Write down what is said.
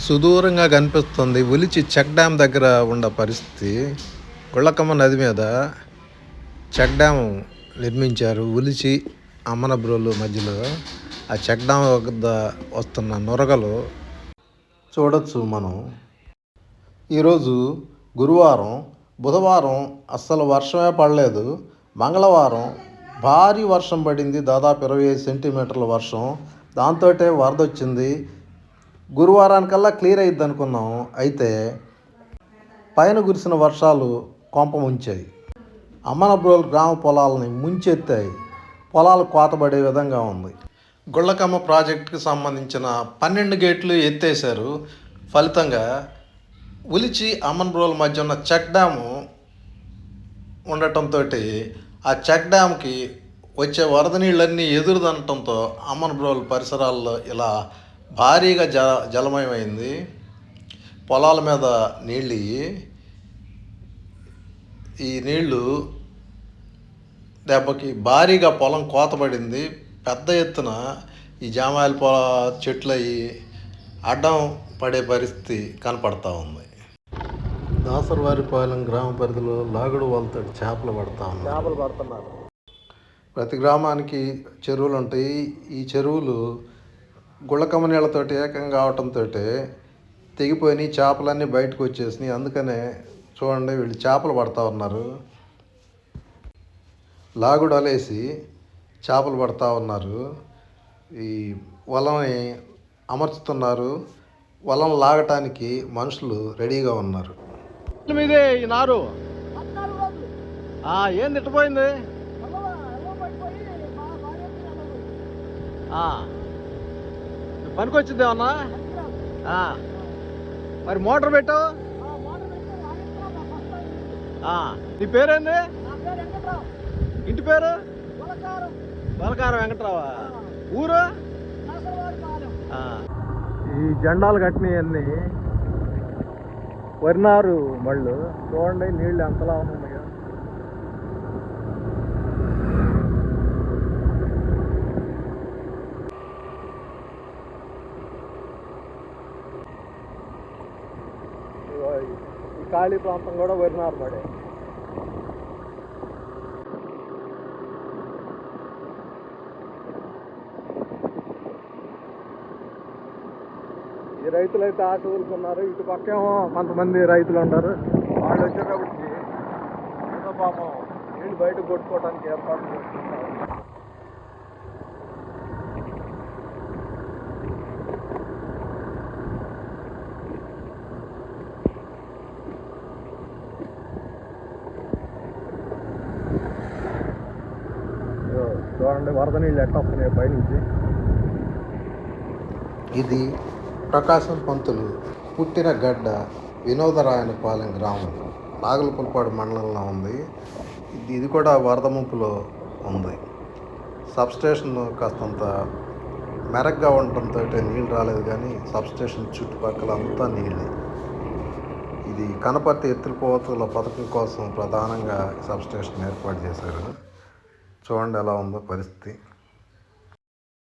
సుదూరంగా కనిపిస్తుంది. ఉలిచి check dam దగ్గర ఉన్న పరిస్థితి. గుళ్ళకమ్మ నది మీద చెక్ డ్యామ్ నిర్మించారు. ఉలిచి అమ్మనబ్రోలు మధ్యలో ఆ చెక్ డ్యామ్ వద్ద వస్తున్న నొరగలు చూడొచ్చు మనం. ఈరోజు గురువారం బుధవారం అస్సలు వర్షమే పడలేదు. మంగళవారం భారీ వర్షం పడింది. దాదాపు ఇరవై ఐదు సెంటీమీటర్ల వర్షం. దాంతో వరద వచ్చింది గురువారానికల్లా క్లియర్ అయ్యిద్ది అనుకున్నాం అయితే పైన కురిసిన వర్షాలు కొంప ముంచాయి. అమ్మనబ్రోల్ గ్రామ పొలాలని ముంచెత్తాయి. పొలాలు కోతబడే విధంగా ఉంది. గుళ్ళకమ్మ ప్రాజెక్టుకి సంబంధించిన పన్నెండు గేట్లు ఎత్తేశారు. ఫలితంగా ఉలిచి అమ్మన్బ్రోల్ మధ్య ఉన్న చెక్ డ్యాము ఉండటంతో ఆ చెక్ డ్యామ్కి వచ్చే వరద నీళ్ళన్నీ ఎదురుదనటంతో అమ్మన్బ్రోల్ పరిసరాల్లో ఇలా భారీగా జ జలమయమైంది. పొలాల మీద నీళ్ళు. ఈ నీళ్ళు దెబ్బకి భారీగా పొలం కోతపడింది పెద్ద ఎత్తున ఈ జామాయిల పొల చెట్లు అయ్యి అడ్డం పడే పరిస్థితి కనపడతా ఉంది. దాసరవారిపాలెం గ్రామ పరిధిలో లాగుడు వాళ్ళతో చేపలు పడతా ఉన్నాయి చేపలు పడుతున్నారు. ప్రతి గ్రామానికి చెరువులు ఉంటాయి. ఈ చెరువులు గుళ్ళకమ్మ నీళ్ళతోటి ఏకం కావటంతో తెగిపోయినాయి చేపలన్నీ బయటకు వచ్చేసినాయి. అందుకనే చూడండి వీళ్ళు చేపలు పడతా ఉన్నారు. లాగుడు అలేసి చేపలు పడతా ఉన్నారు. ఈ వలని అమర్చుతున్నారు. వలం లాగటానికి మనుషులు రెడీగా ఉన్నారు. మీదే ఈ నారు. ఆ, ఏం తిట్టపోయింది? పనికొచ్చింది ఏమన్నా? మరి మోటార్ పెట్టు. నీ పేరేంది? ఇంటి పేరు? బలకార వెంకట్రావా? ఊరు? ఈ జెండాలు కట్టినవన్నీ వరినారు మళ్ళు. చూడండి నీళ్ళు ఎంతలా ఉన్నాయి. ఈ- ఖాళీ ప్రాంతం కూడా వరినారు పడే. ఈ రైతులు అయితే ఆశ వదులుకున్నారు ఇటు పక్కేమో కొంతమంది రైతులు ఉంటారు వాళ్ళు వచ్చేటప్పటికి ఏదో పాపం నీళ్ళు బయట కొట్టుకోవడానికి ఏర్పాట్లు చేసుకుంటారు చూడండి వరద నీళ్ళు ఎట్లా వస్తున్నాయి పైనుంచి. ఇది ప్రకాశం పంతులు పుట్టిన గడ్డ వినోదరాయనపాలెం గ్రామం. నాగలపులపాడు మండలంలో ఉంది. ఇది ఇది కూడా వరద ముంపులో ఉంది. సబ్స్టేషన్ కాస్తంత మెరగ్గా ఉండటంతో నీళ్ళు రాలేదు కానీ సబ్స్టేషన్ చుట్టుపక్కల అంతా నీళ్ళే. ఇది కనపర్తి ఎత్తులపోతుల పథకం కోసం ప్రధానంగా సబ్స్టేషన్ ఏర్పాటు చేశారు. చూడండి ఎలా ఉందో పరిస్థితి.